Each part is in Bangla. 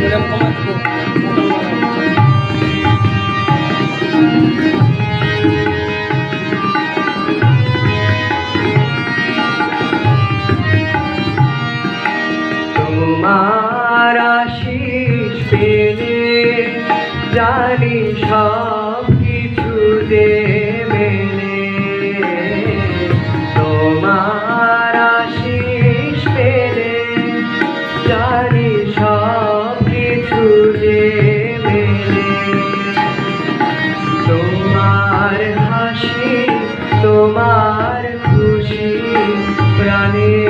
Muriam তোমার আশিস পেলে জানি সব তোমার হাসি তোমার খুশি প্রাণের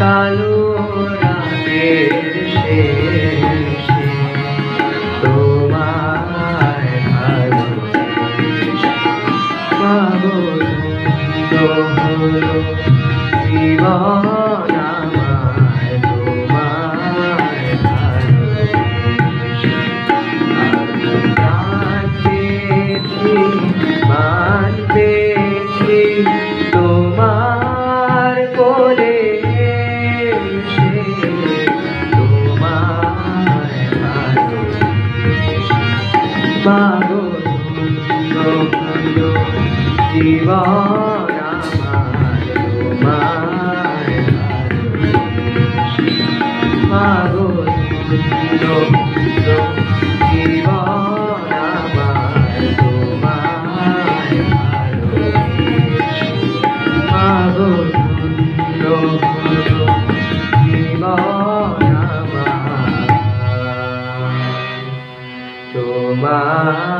কালো তোমার